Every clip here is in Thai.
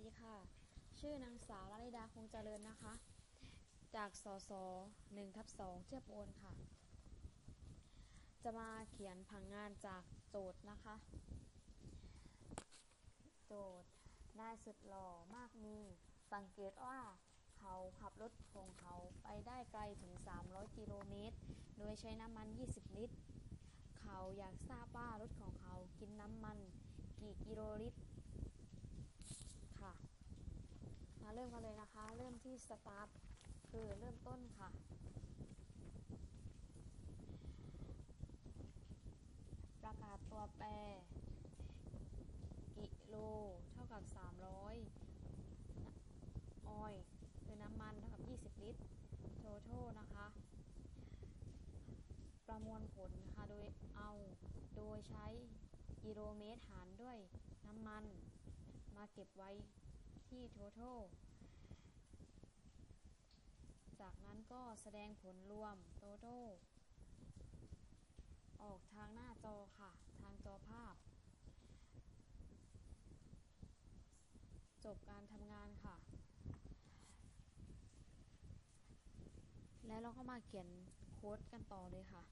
ดีค่ะ ชื่อนางสาวลลิดาคงเจริญนะคะ จากสสหนึ่งทับสองเทียบโอนค่ะ จะมาเขียนผังงานจากโจทย์นะคะ โจทย์นายสุดหล่อมากมีสังเกตว่าเขาขับรถของเขาไปได้ไกลถึง 300 กิโลเมตร โดยใช้น้ำมัน 20 ลิตร เขาอยากทราบว่ารถของเขากินน้ำมัน กี่กิโลลิตร ค่ะ มา เริ่มกันเลยนะคะ เริ่มที่สตาร์ทคือเริ่มต้นค่ะประกาศตัวแปร กิโล เท่ากับ 300 ออยคือน้ำมันเท่ากับ 20 ลิตร โทโทนะคะ ประมวลผลนะคะ โดยเอาโดยใช้กิโลเมตรหารด้วยน้ำมัน มาเก็บไว้ ที่ total จากนั้นก็แสดงผลรวม total ออกทางหน้าจอค่ะ ทางจอภาพ จบการทำงานค่ะ แล้วเราก็มาเขียนโค้ดกันต่อเลยค่ะ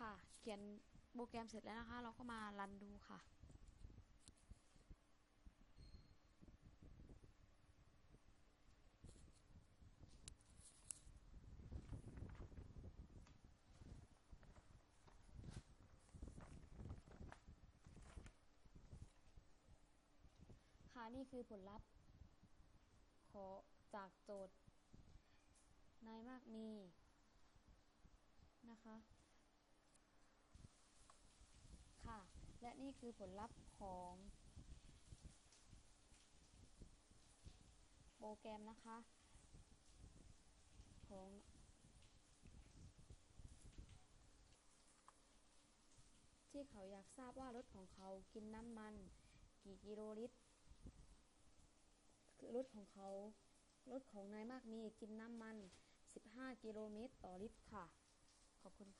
ค่ะ เขียนโปรแกรมเสร็จแล้วนะคะ เราก็มารันดูค่ะ ค่ะนี่คือผลลัพธ์ ขอจากโจทย์ นายมากมีนะคะค่ะและ นี่คือผลลัพธ์ของโปรแกรมนะคะ ของที่เขาอยากทราบว่ารถของเขากินน้ำมัน กี่กิโลลิตร คือรถของเขารถของนายมากมีกินน้ำมัน 15 กิโลเมตรต่อลิตรค่ะ ขอบคุณค่ะ